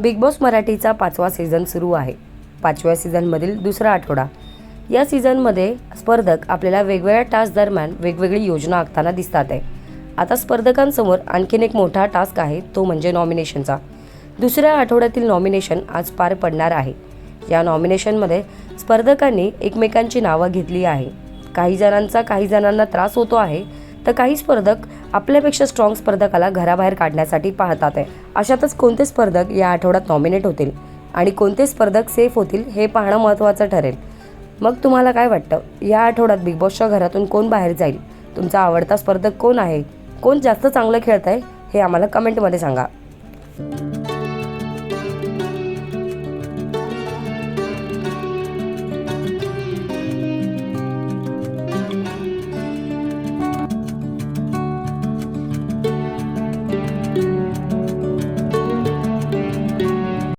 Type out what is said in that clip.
Big boss मराठीचा पाचवा season सुरू आहे. पाचव्या सीझनमधील दुसरा आठवडा. या सीझनमध्ये स्पर्धक आपल्याला वेगवेगळ्या टास्क दरम्यान वेगवेगळी योजना आखताना दिसतात आहे. आता स्पर्धकांसमोर आणखीन एक मोठा टास्क आहे तो म्हणजे नॉमिनेशनचा दुसऱ्या आठवड्यातील नॉमिनेशन आज पार पडणार आहे. या नॉमिनेशनमध्ये स्पर्धकांनी एकमेकांची नावं घेतली आहे. काही जणांचा काही जणांना त्रास होतो आहे तर काही स्पर्धक आपल्यापेक्षा स्ट्रॉंग स्पर्धकाला घराबाहेर काढण्यासाठी पाहतात आहे. अशातच कोणते स्पर्धक या आठवड्यात नॉमिनेट होतील आणि कोणते स्पर्धक सेफ होतील हे पाहणं महत्त्वाचं ठरेल. मग तुम्हाला काय वाटतं? या आठवड्यात बिग बॉसच्या घरातून कोण बाहेर जाईल? तुमचा आवडता स्पर्धक कोण आहे? कोण जास्त चांगलं खेळत आहे हे आम्हाला कमेंटमध्ये सांगा.